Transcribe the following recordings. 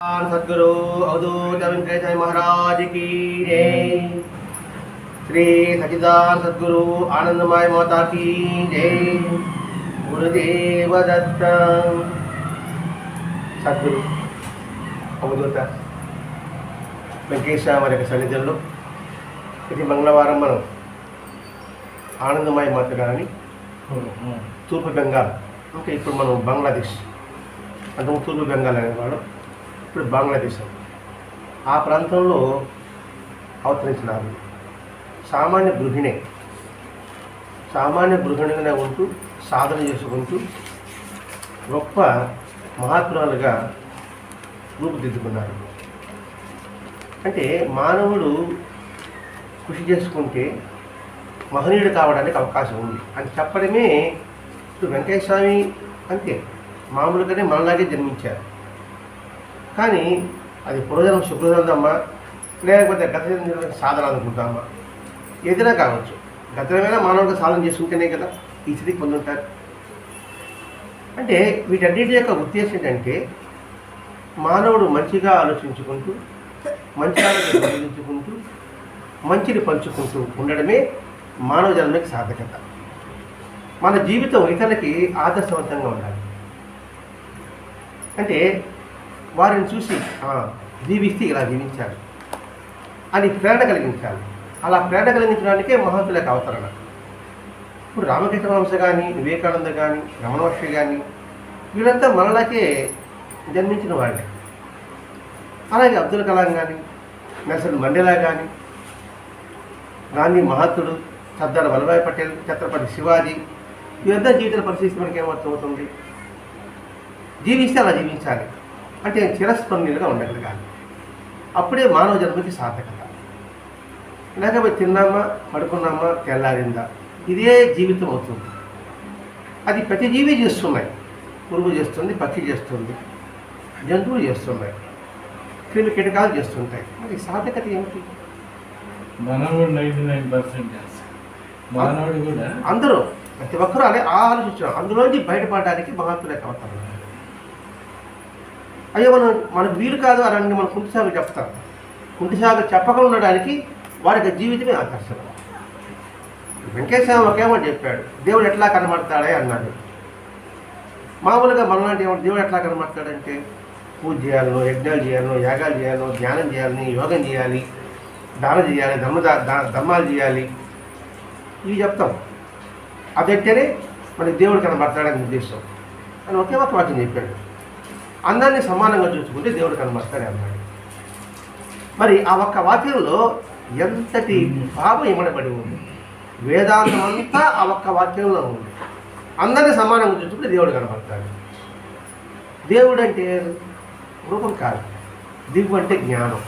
సద్గురు అవధూత వెంకటేశ్వర మహారాజుకి జై శ్రీ సచిదాన్ సద్గురు ఆనందమాయ మాతా మాతాకి జై గురుదేవ దత్త సద్గురు అవధూత వెంకటేశ్వర వారి యొక్క సన్నిధుల్లో ప్రతి మంగళవారం మనం ఆనందమాయ మాత గారని తూర్పు బెంగాల్ ఓకే ఇప్పుడు మనం బంగ్లాదేశ్ అంతకు తూర్పు బెంగాల్ అనేవాడు ఇప్పుడు బంగ్లాదేశ్ ఆ ప్రాంతంలో అవతరించినారు. సామాన్య గృహిణే సామాన్య గృహిణిగానే ఉంటూ సాధన చేసుకుంటూ గొప్ప మహాత్మురాలుగా రూపుదిద్దుకున్నారు. అంటే మానవుడు కృషి చేసుకుంటే మహనీయుడు కావడానికి అవకాశం ఉంది అని చెప్పడమే. ఇప్పుడు వెంకయ్య స్వామి అంతే మామూలుగానే మనలాగే జన్మించారు. కానీ అది పూర్వజన్మ శుభ్రదమ్మా లేకపోతే గత జన్మ సాధన అనుకుంటామా ఏదైనా కావచ్చు. గతమైనా మానవుడికి సాధన చేసుకుంటేనే కదా ఈ స్థితికి పొందుంటారు. అంటే వీటన్నిటి యొక్క ఉద్దేశం ఏంటంటే మానవుడు మంచిగా ఆలోచించుకుంటూ మంచి ఆలోచన బోధించుకుంటూ మంచిని పంచుకుంటూ ఉండడమే మానవ జన్మకి సార్థకత. మన జీవితం ఇతరులకి ఆదర్శవంతంగా ఉండాలి. అంటే వారిని చూసి దీవిస్తే జీవిస్తే ఇలా జీవించాలి అని ప్రేరణ కలిగించాలి. అలా ప్రేరణ కలిగించడానికే మహంతుల యొక్క అవతరణ. ఇప్పుడు రామకృష్ణ వంశ కానీ వివేకానంద కానీ రమణ కానీ వీళ్ళంతా మనలకే జన్మించిన వాళ్ళే అలాగే అబ్దుల్ కలాం కానీ నెల్సన్ మండేలా కానీ గాంధీ మహాత్ముడు సర్దార్ వల్లభాయ్ పటేల్ ఛత్రపతి శివాజీ ఇవంతా జీవితాల పరిస్థితి మనకి ఏమర్థమవుతుంది జీవిస్తే అలా జీవించాలి. అంటే చిరస్మరణీయులుగా ఉండగలగాలి అప్పుడే మానవ జన్మకి సార్థకత. లేకపోతే తిన్నామా పడుకున్నామా తెల్లారిందా? ఇదే జీవితం అవుతుంది. అది ప్రతి జీవి చేస్తున్నాయి. పురుగు చేస్తుంది పక్షి చేస్తుంది జంతువులు చేస్తున్నాయి క్రిమి కీటకాలు చేస్తుంటాయి. మరి సార్థకత ఏమిటి? మనవాడు నైంటీ నైన్ పర్సెంట్ మానవుడు కూడా అందరూ ప్రతి ఒక్కరూ అదే ఆలోచించారు అందులోంచి బయటపడడానికి మహాత్ముల యొక్క అవతారం అయ్యో మనం మనకు వీలు కాదు అని మన కుంటిసాగు చెప్తాం. కుంటిసాగు చెప్పకుండా ఉండడానికి వారి యొక్క జీవితమే ఆకర్షణ. వెంకటేశ్వర ఒకేమో చెప్పాడు దేవుడు ఎట్లా కనబడతాడే? అన్నాడు. మామూలుగా మనలాంటి ఏమో దేవుడు ఎట్లా కనబడతాడంటే పూజ చేయాలను యజ్ఞాలు చేయాలను యాగాలు చేయాలను ధ్యానం చేయాలని యోగం చేయాలి దానం చేయాలి ధర్మ దా- ధర్మాలు చేయాలి. ఇవి చెప్తాం. అదంటేనే మనకి దేవుడు కనబడతాడని ఉద్దేశం. అని ఒకే ఒక వాక్యం చెప్పాడు. అందరినీ సమానంగా చూసుకుంటే దేవుడు కనబడతాడే అన్నాడు. మరి ఆ ఒక్క వాక్యంలో ఎంతటి భావం ఇమడబడి ఉంది? వేదాంతం అంతా ఆ ఒక్క వాక్యంలో ఉంది. అందరినీ సమానంగా చూసుకుంటే దేవుడు కనబడతాడు. దేవుడు అంటే రూపం కాదు. దివ్వు అంటే జ్ఞానం.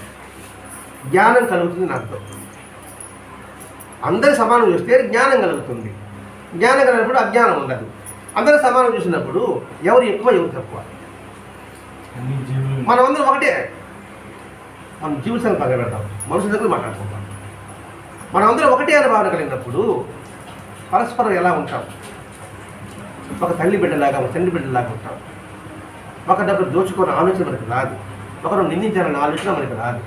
జ్ఞానం కలుగుతుంది నాకు అర్థం. అందరి సమానం చూస్తే జ్ఞానం కలుగుతుంది. జ్ఞానం కలిగినప్పుడు అజ్ఞానం ఉండదు. అందరి సమానం చూసినప్పుడు ఎవరు ఎక్కువ ఎవరు తక్కువ? మనమందరం అందరం ఒకటే. మనం జీవుల సంగతి పక్కన పెడతాం. మనుషుల దగ్గర మాట్లాడుకుంటాం. మనమందరం ఒకటే అనే భావన కలిగినప్పుడు పరస్పరం ఎలా ఉంటాం? ఒక తల్లి బిడ్డలాగా ఒక తండ్రి బిడ్డలాగా ఉంటాం. ఒక డబ్బు దోచుకున్న ఆలోచన మనకు రాదు. ఒకరు నిందించాలన్న ఆలోచన మనకు రాదు.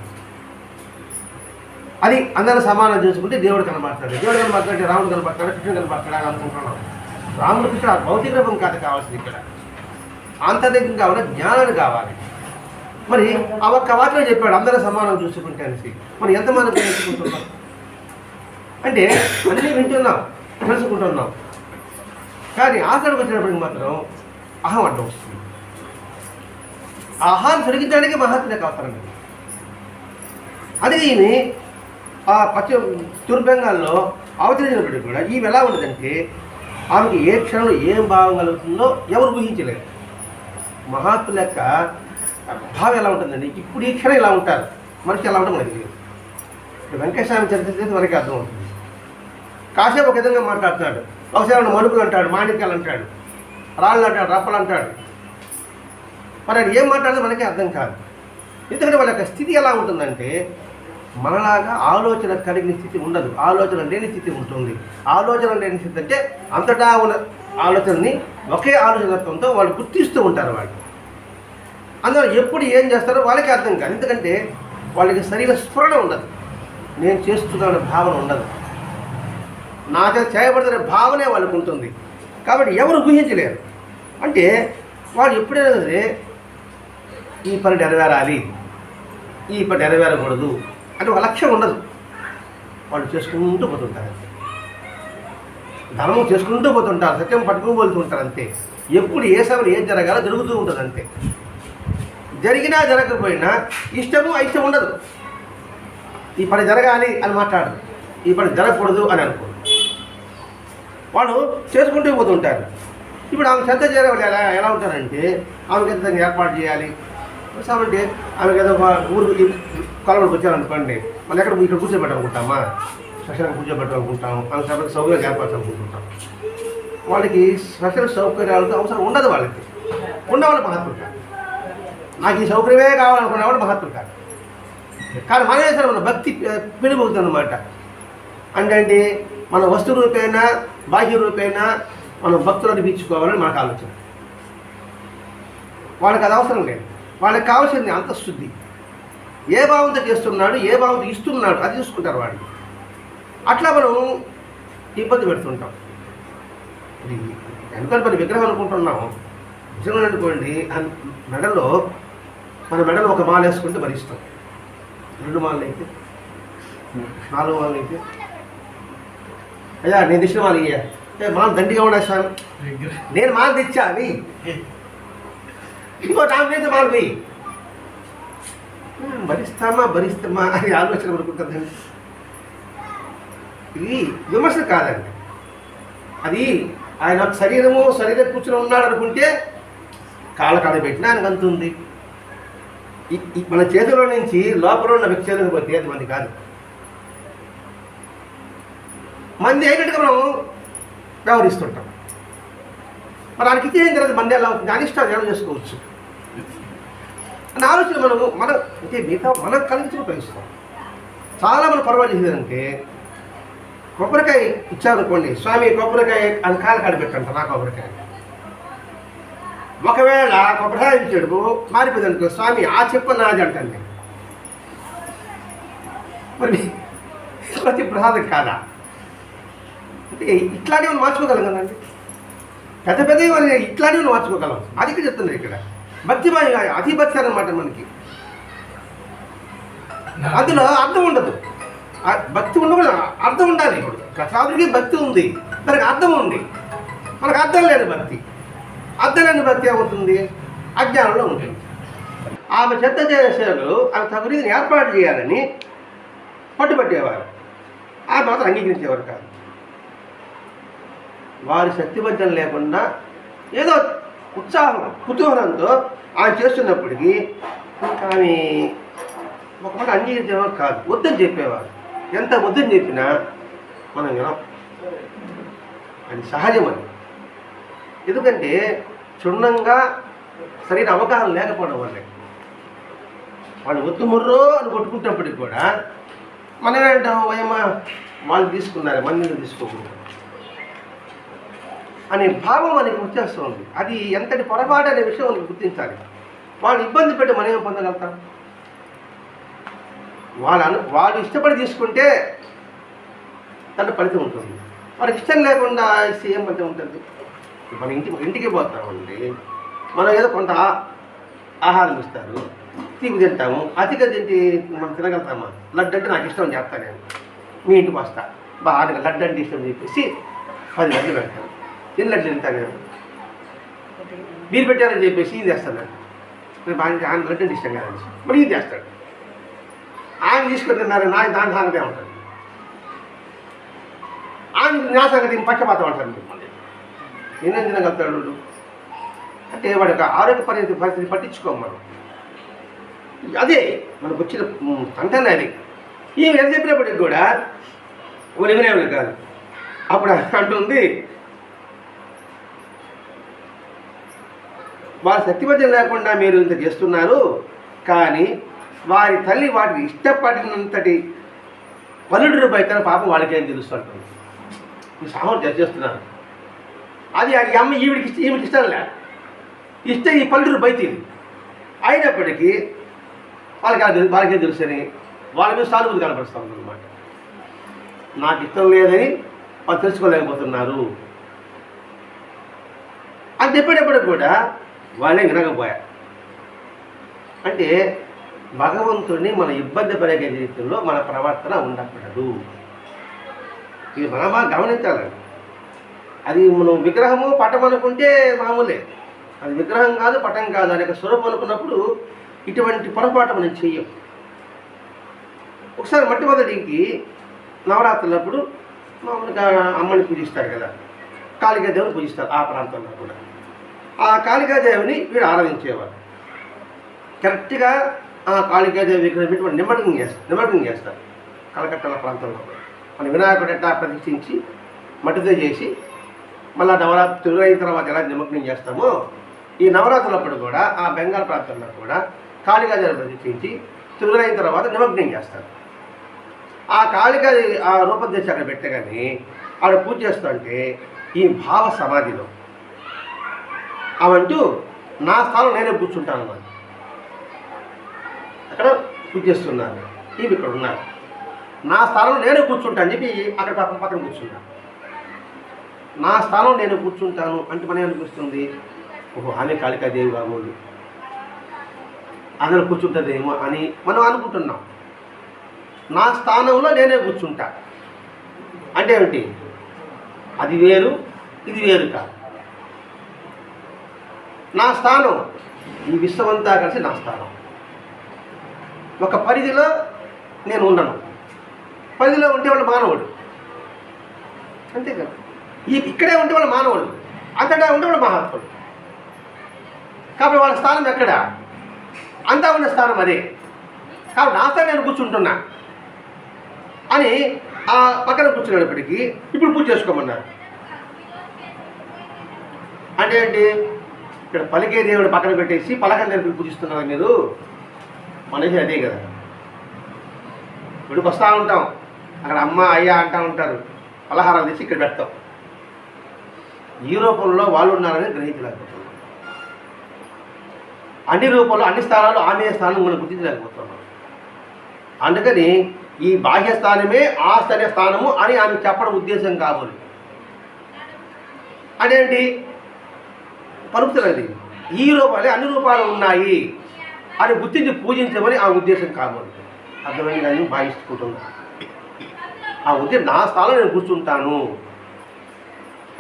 అది అందరూ సమానం చూసుకుంటే దేవుడు కనబడతాడు. దేవుడు కనబడతాడు రాముడు కనబడతాడు కృష్ణుడు కనబడతాడు అని అనుకుంటున్నాం. రాముడు కృష్ణ భౌతిక రూపం కాదు కావాల్సింది ఇక్కడ. ఆంతరికం కావాలి జ్ఞానాన్ని కావాలి. మరి ఆ ఒక్క వాటిలో చెప్పాడు అందరూ సమానం చూసుకుంటే అనేసి మరి ఎంతమంది తెలుసుకుంటున్నాం? అంటే అన్నీ వింటున్నాం తెలుసుకుంటున్నాం. కానీ ఆఖరికి వచ్చినప్పటికి మాత్రం అహం అడ్డం వస్తుంది. అహాన్ని తొలగించడానికి మహాత్ములకు అవసరం అది ఈయన ఆ పశ్చిమ తూర్పు బెంగాల్లో అవతరించినప్పటికీ కూడా ఈమె ఎలా ఉండదంటే ఆమెకి ఏ క్షణంలో ఏం భావం కలుగుతుందో ఎవరు ఊహించలేరు మహాత్ముల యొక్క భావం ఎలా ఉంటుందండి? ఇప్పుడు ఈ క్షణం ఇలా ఉంటారు? మనిషి ఎలా ఉంటుంది మనకి తెలియదు. ఇప్పుడు వెంకటేశ్వర చరిత్ర చేస్తే మనకి అర్థమవుతుంది కాసేపు ఒక విధంగా మాట్లాడుతున్నాడు. ఒకసారి మణుకులు అంటాడు మాణిక్యాలు అంటాడు రాళ్ళు అంటాడు రప్పలు అంటాడు. మరి ఆయన ఏం మాట్లాడితే మనకి అర్థం కాదు. ఎందుకంటే వాళ్ళ యొక్క స్థితి ఎలా ఉంటుందంటే మనలాగా ఆలోచన కలిగిన స్థితి ఉండదు. ఆలోచన లేని స్థితి ఉంటుంది. ఆలోచన లేని స్థితి అంటే అంతటా ఉన్న ఆలోచనని ఒకే ఆలోచనత్వంతో వాళ్ళు గుర్తిస్తూ ఉంటారు వాళ్ళు. అందులో ఎప్పుడు ఏం చేస్తారో వాళ్ళకి అర్థం కాదు. ఎందుకంటే వాళ్ళకి సరైన స్ఫురణ ఉండదు. నేను చేస్తున్నాను భావన ఉండదు. నా చేత చేయబడుతున్న భావనే వాళ్ళకు ఉంటుంది. కాబట్టి ఎవరు ఊహించలేరు. అంటే వాళ్ళు ఎప్పుడైనా సరే ఈ పని నెరవేరాలి ఈ పని నెరవేరకూడదు అంటే ఒక లక్ష్యం ఉండదు. వాళ్ళు చేసుకుంటూ పోతుంటారు. ధర్మం చేసుకుంటూ పోతుంటారు సత్యం పట్టుకుని పోతుంటారు అంతే. ఎప్పుడు ఏ సమయం ఏం జరగాలో జరుగుతూ ఉంటుంది అంతే. జరిగినా జరగకపోయినా ఇష్టము ఐక్యం ఉండదు. ఈ పని జరగాలి అని మాట్లాడదు ఈ పని జరగకూడదు అని అనుకో వాళ్ళు చేసుకుంటూ పోతుంటారు ఇప్పుడు ఆమె శ్రద్ధ చేయడం ఎలా ఎలా ఉంటారంటే ఆమెకి ఎంత ఏర్పాటు చేయాలి? అంటే ఆమెకి ఏదో ఊరు కలవడికి వచ్చారనుకోండి మళ్ళీ ఎక్కడ ఇక్కడ కూర్చోబెట్టాలనుకుంటామా స్పెషల్గా కూర్చోబెట్టాలనుకుంటాం ఆమె సపరేట్ సౌకర్యం ఏర్పరచాలనుకుంటాం. వాళ్ళకి స్పెషల్ సౌకర్యాలతో అవసరం ఉండదు వాళ్ళకి. ఉన్నవాళ్ళు మహాత్ముడు కాదు. నాకు ఈ సౌకర్యమే కావాలనుకున్నవాడు మహాత్ముడు కాదు. కానీ మన మన భక్తి పెరిగిపోతుంది అనమాట అంటే మన వస్తు రూపేణ బాహ్య రూపేణ మనం భక్తులు అనిపించుకోవాలని మనకు ఆలోచన. వాళ్ళకి అది అవసరం లేదు. వాళ్ళకి కావాల్సింది అంతఃశుద్ధి. ఏ భావంతో చేస్తున్నాడు ఏ భావంతో ఇస్తున్నాడు అది చూసుకుంటారు వాడికి అట్లా మనం ఇబ్బంది పెడుతుంటాం. ఇది ఎందుకంటే విగ్రహం అనుకుంటున్నాం? నిజంగా అనుకోండి మెడలో మన మెడలో ఒక మాల వేసుకుంటే భరిస్తాం రెండు మాలలు అయితే నాలుగు మాలలు అయితే అయ్యా నేను తెచ్చిన మాల ఇయ్యా. మాల దండిగా ఉన్నాయి సార్. నేను మాల తెచ్చా అని ఇంకో నాకు అయితే మాలవి. భరిస్తామా భరిస్తామా అని ఆలోచన పడుకుంటుందండి ఇది విమర్శ కాదండి. అది ఆయన శరీరము శరీరం కూర్చుని ఉన్నాడు అనుకుంటే కాళ్ళ కాడ పెట్టినా ఆయనకు అంతుంది మన చేతిలో నుంచి లోపల ఉన్న వ్యక్తి చేతికి పోతే అది మంది కాదు. మంది అయినట్టుగా మనం వ్యవహరిస్తుంటాం. మరి దానికి ఇచ్చేసిన తర్వాత మంది ఎలా అవుతుంది దాని ఇష్టం ఎలా చేసుకోవచ్చు. అని ఆలోచన మనము మనం అంటే మిగతా మనం కలిసి ఉపయోగిస్తాం. చాలా మనం పొరపాటు చేసేదంటే కొబ్బరికాయ ఇచ్చారనుకోండి స్వామి కొబ్బరికాయ అది కాలు కడబెట్టంట నా కొబ్బరికాయ? ఒకవేళ కొబ్బరికాయ ఇచ్చాడు మారిపోయింది అనుకో స్వామి ఆ చెప్పు నాది అంటండి మరి ప్రతి ప్రసాదం కాదా? అంటే ఇట్లాంటివి మనం మార్చుకోగలం కదండి. పెద్ద పెద్దవి మనం ఇట్లాంటివి మార్చుకోగలం. అది ఇక్కడ చెప్తున్నారు ఇక్కడ. భక్తి అతి భక్తి అనమాట మనకి. అందులో అర్థం ఉండదు. భక్తి ఉండకూడదు అర్థం ఉండాలి. ఇప్పుడు భక్తి ఉంది. మనకు అర్థం ఉంది. మనకు అర్థం లేని భక్తి. అర్థం లేని భక్తి ఏమవుతుంది? అజ్ఞానంలో ఉంటుంది. ఆమె చెత్త చేసేవాళ్ళు ఆమె తగురిని రీతిని ఏర్పాటు చేయాలని పట్టుబట్టేవారు. ఆ మాత్రం అంగీకరించేవారు కాదు. వారి శక్తిబద్ధం లేకుండా ఏదో ఉత్సాహం కుతూహలంతో ఆయన చేస్తున్నప్పటికీ ఇంకా ఆమె అంగీకరించేవారు కాదు. వద్దని చెప్పేవారు. ఎంత వద్దని చెప్పినా మనం వినం. అది సహజం అది ఎందుకంటే క్షుణ్ణంగా సరైన అవగాహన లేకపోవడం వల్లే. వాళ్ళు వద్దు ముర్రో అని కొట్టుకుంటున్నప్పటికి కూడా మనం ఏంటంటాం ఏమో వాళ్ళు తీసుకున్నారు మందిని తీసుకోకుండా అనే భావం మనకి గుర్తిస్తుంది అది ఎంతటి పొరపాటు అనే విషయం మనకి గుర్తించాలి. వాళ్ళు ఇబ్బంది పెట్టి మనం ఏం పొందగలుగుతాం? వాళ్ళ వాళ్ళు ఇష్టపడి తీసుకుంటే దాంట్లో ఫలితం ఉంటుంది. వాళ్ళకి ఇష్టం లేకుండా సీఎం ఫలితం ఉంటుంది. మన ఇంటి ఇంటికి పోతామండి. మనం ఏదో కొంత ఆహారం ఇస్తారు. తీపి తింటాము. అతిగా తింటి మనం తినగలుగుతామా? లడ్డు అంటే నాకు ఇష్టం అని నేను. మీ ఇంటికి వస్తా. బాగా లడ్డు అంటే ఇష్టం చెప్పేసి పది లడ్లు పెడతాను. ఎన్ని లడ్లు తింటాను నేను? మీరు పెట్టారని చెప్పేసి ఇది చేస్తాను. నేను ఆయన ఆయన లడ్డు అంటే ఇష్టం కాదని మరి ఇది చేస్తాడు. ఆయన తీసుకొని తిన్నారు నా దాని సంగతే ఉంటుంది ఆయన నా సంగతి పక్షపాతం అంటారు మిమ్మల్ని మళ్ళీ. తినగలుగుతాడు అంటే వాడి. యొక్క ఆరోగ్య పరిస్థితి పరిస్థితి పట్టించుకోం మనం. అదే మనకు వచ్చిన తంటనే అది. ఈ ఎంత చెప్పినప్పటికి కూడా వినేవాళ్ళు కాదు. అప్పుడు అంటుంది వాళ్ళ శక్తిపద్యం లేకుండా మీరు ఇంత చేస్తున్నారు కానీ వారి తల్లి వాటికి ఇష్టపడినంతటి పన్నెండు రూపాయలు పాపం వాళ్ళకేం తెలుస్తుంటుంది ఈ సామర్థ్యం చేస్తున్నారు. అది ఈ అమ్మ ఈవిడికి ఇష్ట ఈవిడికి ఇష్టం లే ఇస్తే ఈ పల్లెటూరు బయట అయినప్పటికీ వాళ్ళకి అది వాళ్ళకే తెలుసని వాళ్ళ మీద సానుభూతి కనపరుస్తూ ఉందన్నమాట. నాకు ఇష్టం లేదని వాళ్ళు తెలుసుకోలేకపోతున్నారు. అని చెప్పేటప్పటికి కూడా వాళ్ళే వినకపోయా. అంటే భగవంతుడిని మన ఇబ్బంది పడే జీవితంలో మన ప్రవర్తన ఉండకూడదు. ఇది మనం బాగా గమనించాలండి. అది మనం విగ్రహము పటం అనుకుంటే మామూలే. అది విగ్రహం కాదు పటం కాదు అనే స్వరూపం అనుకున్నప్పుడు ఇటువంటి పొరపాటు మనం చెయ్యం. ఒకసారి మొట్టమొదటికి నవరాత్రులప్పుడు మామూలుగా అమ్మని పూజిస్తారు కదా. కాళికాదేవిని పూజిస్తారు ఆ ప్రాంతంలో కూడా. ఆ కాళికాదేవిని వీడు ఆరాధించేవారు కరెక్ట్గా కాళికాదేవి విగ్రహం పెట్టి నిమగ్నం చేస్తారు నిమగ్నం చేస్తారు కలకత్తా ప్రాంతంలో. మన వినాయకుడు ఎట్లా ప్రతిష్ఠించి మట్టితో చేసి మళ్ళీ నవరాత్రి అయిన తర్వాత ఎలా నిమగ్నం చేస్తామో ఈ నవరాత్రులప్పుడు కూడా ఆ బెంగాల్ ప్రాంతంలో కూడా కాళికాదేవి ప్రతిష్ఠించి తిరుగులైన తర్వాత నిమగ్నం చేస్తారు. ఆ కాళికాదేవి ఆ రూపం తెచ్చి అక్కడ పెట్టగానే ఆవిడ పూజ చేస్తుంటే ఈ భావ సమాధిలో. అవంటూ నా స్థానం నేనే కూర్చుంటాను అన్నమాట అక్కడ పూజిస్తున్నారు చేస్తున్నారు ఇక్కడ ఉన్నారు నా స్థానంలో నేనే కూర్చుంటాను అని చెప్పి అక్కడ పక్కన పక్కన కూర్చున్నాను నా స్థానం నేను కూర్చుంటాను అంటే మనం అనిపిస్తుంది? ఓహో ఆమె కాళికాదేవి బాబోలు అందరూ కూర్చుంటుందేమో అని మనం అనుకుంటున్నాం. నా స్థానంలో నేనే కూర్చుంటా. అంటే ఏమిటి? అది వేరు ఇది వేరు కాదు. నా స్థానం ఈ విశ్వమంతా కలిసి నా స్థానం. ఒక పరిధిలో నేను ఉండను. పరిధిలో ఉంటే వాళ్ళు మానవుడు. అంతే కదా? ఈ ఇక్కడే ఉంటే వాళ్ళు మానవుడు. అంతటా ఉంటే వాళ్ళు మహాత్ముడు. కాబట్టి వాళ్ళ స్థానం ఎక్కడ? అంతా ఉన్న స్థానం అదే. కాబట్టి నా స్థానం నేను కూర్చుంటున్నా. అని ఆ పక్కన కూర్చునేటప్పటికీ ఇప్పుడు పూజ చేసుకోమన్నారు అంటే ఏంటి? ఇక్కడ పలికే దేవుడు పక్కన పెట్టేసి పలకం పూజిస్తున్నారు మీరు? మనిషి అదే కదా. ఇక్కడికి వస్తూ ఉంటాం. అక్కడ అమ్మ అయ్య అంటూ ఉంటారు. పలహారాలు తెచ్చి ఇక్కడ పెడతాం. ఈ రూపంలో వాళ్ళు ఉన్నారని గ్రహించలేకపోతున్నాం. అన్ని రూపంలో అన్ని స్థానాలు ఆమె స్థానం మనం గుర్తించలేకపోతున్నాం అందుకని ఈ బాహ్య స్థానమే ఆశ్చర్య స్థానము అని ఆమె చెప్పడం ఉద్దేశం కాబోలు. అదేంటి? పరుపుతున్నది ఈ రూపాలే అన్ని రూపాలు ఉన్నాయి. అని గుర్తించి పూజించమని ఆ ఉద్దేశం కాదు అర్థమైంది అని భావించుకుంటున్నాను ఆ ఉద్దేశం నా స్థానం నేను కూర్చుంటాను.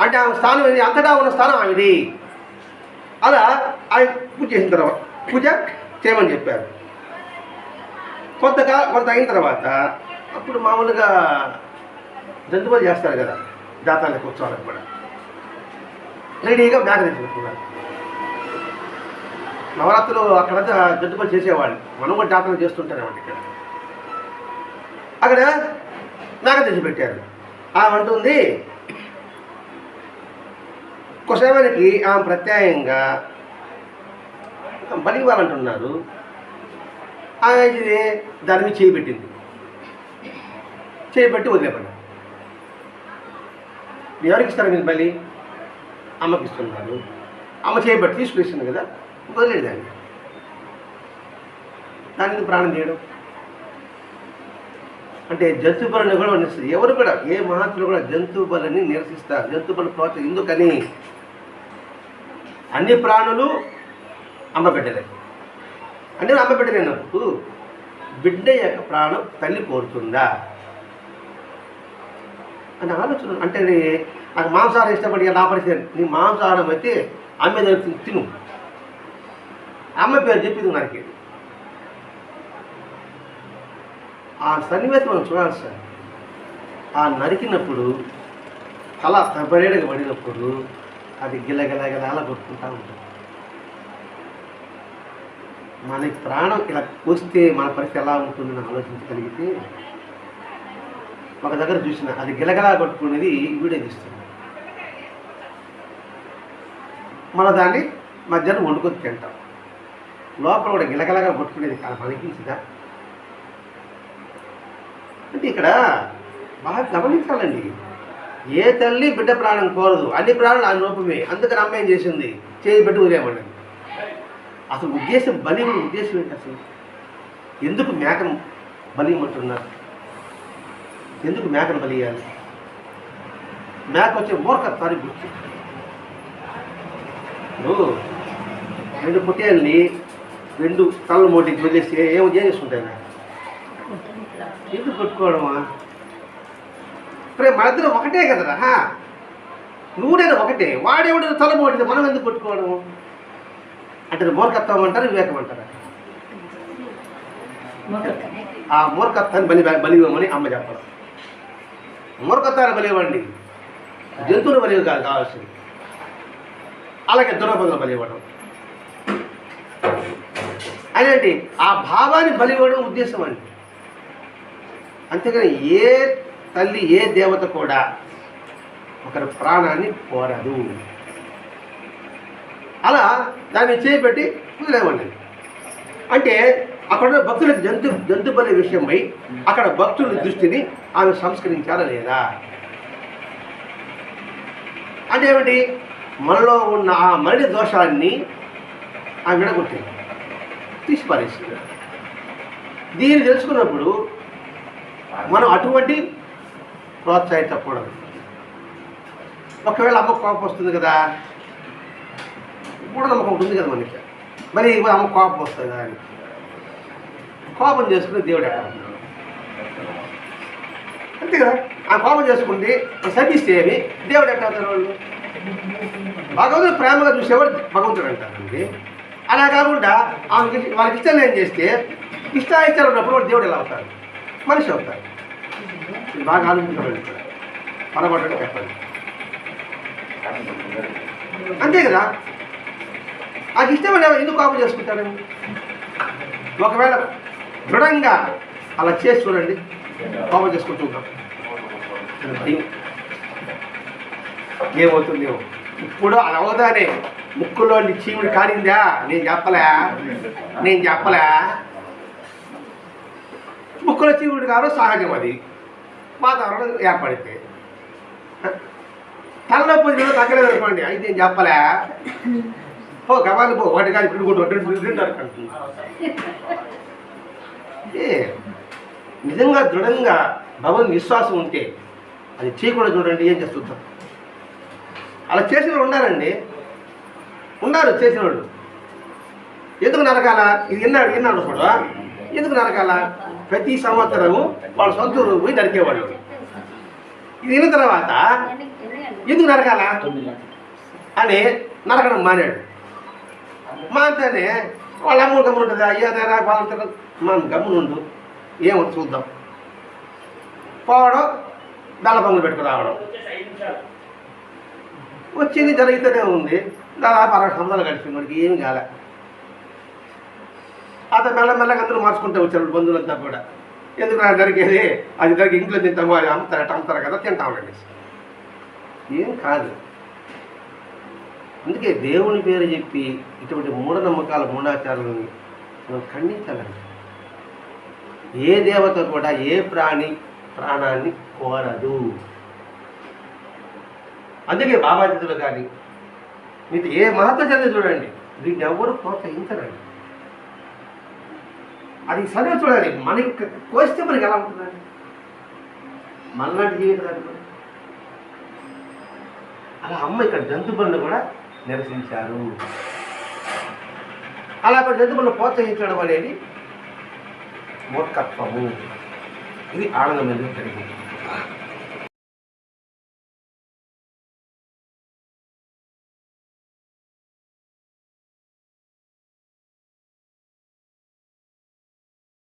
అంటే ఆమె స్థానం ఏంది? అంతటా ఉన్న స్థానం ఆమెది అలా ఆయన పూజ చేసిన తర్వాత పూజ చేయమని చెప్పారు. కొంతకాలం కొంత అయిన తర్వాత అప్పుడు మామూలుగా జంతువులు చేస్తారు కదా జాతరలకు ఉత్సవాలకు కూడా. రెడీగా బ్యాగ్ తెచ్చుకుంటున్నారు నవరాత్రులు అక్కడ జంతువులు చేసేవాళ్ళు. మనం కూడా జాతర చేస్తుంటారేమండి ఇక్కడ. అక్కడ మేక తెచ్చిపెట్టారు ఆమె అంటుంది కుసేవానికి ఆమె ప్రత్యాయంగా బలి ఇవ్వాలంటున్నారు ఆమె ఇది దాని మీద చేయబెట్టింది చేయిపెట్టి వదిలేపండి ఎవరికి ఇస్తారు మీరు బలి? అమ్మకి ఇస్తున్నారు. అమ్మ చేయబట్టి తీసుకునిస్తుంది కదా. వదిలేదు దాన్ని దానికి ప్రాణం చేయడం అంటే జంతు బలని కూడా నిరసిస్తారు. ఎవరు కూడా ఏ మహాత్ములు కూడా జంతు బలని నిరసిస్తారు. జంతు బలి ప్రోత్సహం ఎందుకని? అన్ని ప్రాణులు అమ్మ బిడ్డలే అంటే అమ్మ బిడ్డలేనప్పుడు బిడ్డ యొక్క ప్రాణం తల్లి కోరుతుందా? అని ఆలోచన. అంటే నాకు మాంసాహారం ఇష్టపడి నా పరిస్థితి నీ మాంసాహారం అయితే అమ్మే తిను. అమ్మ పేరు చెప్పింది నాకు ఆ సన్నివేశం మనం చూడాలి సార్. ఆ నరికినప్పుడు తల తబరేడగా పడినప్పుడు అది గిలగిలగిలాల కొట్టుకుంటా ఉంటుంది. మనకి ప్రాణం ఇలా వస్తే మన పరిస్థితి ఎలా ఉంటుందని ఆలోచించగలిగితే ఒక దగ్గర చూసిన అది గిలగలా కొట్టుకునేది వీడియో తీస్తుంది. మన దాన్ని మధ్యాహ్నం వండుకొని తింటాం. లోపల కూడా గిలగలగా కొట్టుకునేది కాదు మనకించిదా అంటే ఇక్కడ బాగా గమనించాలండి. ఏ తల్లి బిడ్డ ప్రాణం కోరదు అన్ని ప్రాణాలు ఆ రూపమే అందుకని అమ్మ ఏం చేసింది? చేయి పెట్టి వదిలేమండి అసలు ఉద్దేశం బలి ఉద్దేశం ఏంటి అసలు? ఎందుకు మేకను బలి ఇవ్వమంటున్నారు ఎందుకు మేకను బలి ఇవ్వాలి మేక వచ్చే మూర్ఖత్వానికి గుర్తు. రెండు పొట్టేళ్ళని రెండు కళ్ళ మోటికి వదిలేసి ఏం ఏం ఎందుకు కొట్టుకోవడమా? రే మన ఒకటే కదరా నువ్వు నేను ఒకటే వాడేవాడు తల మోటిది మనం ఎందుకు కొట్టుకోవడము? అంటే మూర్ఖత్వం అంటారు వివేకం అంటారా ఆ మూర్ఖత్వాన్ని బలి బలివ్వమని అమ్మ చెప్పడం మూర్ఖత్వాన్ని బలివ్వండి. జంతువులు బలి కాదు కావాల్సింది. అలాగే దురపదలు బలివ్వడం. ఇవ్వడం అదేంటి? ఆ భావాన్ని బలి ఇవ్వడం ఉద్దేశం అండి. అంతేగాని ఏ తల్లి ఏ దేవత కూడా ఒకరి ప్రాణాన్ని కోరదు. అలా దాన్ని చేపెట్టి వదిలేవండి అంటే అక్కడ భక్తుల జంతు జంతు బలి విషయమై అక్కడ భక్తుల దృష్టిని ఆమె సంస్కరించాలా లేదా? అంటే ఏమిటి? మనలో ఉన్న ఆ మరణి దోషాన్ని ఆమె విడగొట్టింది. తీసి పారేసింది దీన్ని తెలుసుకున్నప్పుడు మనం అటువంటి ప్రోత్సహించకూడదు. ఒకవేళ అమ్మ కోపం వస్తుంది కదా మూఢనమ్మకం ఉంటుంది కదా మనకి మరి అమ్మ కోపం వస్తుంది కదా అని. కోపం చేసుకుని దేవుడు ఎక్కడ అంతే కదా? ఆ కోపం చేసుకుంటే శపిస్తే ఏమి? దేవుడు ఎక్కడ అవుతారు వాళ్ళు? భగవంతుడు ప్రేమగా చూసేవాడు భగవంతుడు అంటారండి అలా కాకుండా ఆమెకి వాళ్ళకి ఇష్టం ఏం చేస్తే ఇష్టాయిష్టాలు ఉన్నప్పుడు వాడు దేవుడు ఎలా అవుతారు మనిషి అవుతారు ఇది బాగా ఆలోచించబడి పొరపాటు చెప్పండి. అంతే కదా? నాకు ఇష్టమైన ఎందుకు కోపం చేసుకుంటారు ఒకవేళ దృఢంగా అలా చేసి చూడండి కోపం చేసుకుంటుంటాం భయం ఏమవుతుందేమో ఇప్పుడు అది అవగానే ముక్కులో చీముడు కారిందా నేను చెప్పలే. నేను చెప్పలే. ముక్కులో చీవుడు కావడం సహజం అది. వాతావరణం ఏర్పడితే. తలనొప్పి కూడా తగ్గలేదు అనుకోండి. అయితే నేను చెప్పలే. ఓ గవాలి పో. వాటి కానీ ఇప్పుడు కూడా రెండు ఏ నిజంగా దృఢంగా భగవన్ విశ్వాసం ఉంటే అది చేయకుండా చూడండి ఏం చేస్తుంటాం అలా చేసిన ఉన్నారండి. ఉన్నారు చేసిన వాళ్ళు ఎందుకు నరకాల? ఇది విన్నాడు విన్నాడు కూడా ఎందుకు నరకాల? ప్రతి సంవత్సరము వాళ్ళ సొంత ఊరు పోయి నరికేవాళ్ళు ఇది విన్న తర్వాత ఎందుకు నరకాల? అని నరకడం మానాడు. మానితేనే వాళ్ళ అమ్మ గమ్మున ఉంటుంది అయ్యా నేరా వాళ్ళంతా మనం గమ్మునుండు ఏమో చూద్దాం. పోవడం బెల్ల పొంగులు పెట్టుకుని రావడం. వచ్చింది జరుగుతూనే ఉంది. దాదాపు అరవై సంవత్సరాలు గడిచింది వాడికి ఏమి కాలే. అతను మెల్లమెల్లగా అందరూ మార్చుకుంటూ వచ్చారు బంధువులంతా కూడా. ఎందుకు నాకు దొరికేది? అది దొరికి ఇంట్లో తింటాము అది అమ్ముతారు అట్ట అమ్ముతారు కదా తింటామండి ఏం కాదు. అందుకే దేవుని పేరు చెప్పి ఇటువంటి మూఢనమ్మకాల మూఢాచారాలని మనం ఖండించాలండి. ఏ దేవత కూడా ఏ ప్రాణి ప్రాణాన్ని కోరదు. అందుకే బాబాజితులు కానీ మీకు ఏ మహత్వ చదివి చూడండి. వీటిని ఎవరు ప్రోత్సహించరండి. అది చదివి చూడాలి మనకి కోస్తే మనకి ఎలా ఉంటుందండి? మనలాంటి జీవితాలు అలా అమ్మ ఇక్కడ జంతువులను కూడా నిరసించారు. అలా అక్కడ జంతువులను ప్రోత్సహించడం అనేది మూర్ఖత్వము. ఇది ఆనందం ఎందుకు జరిగింది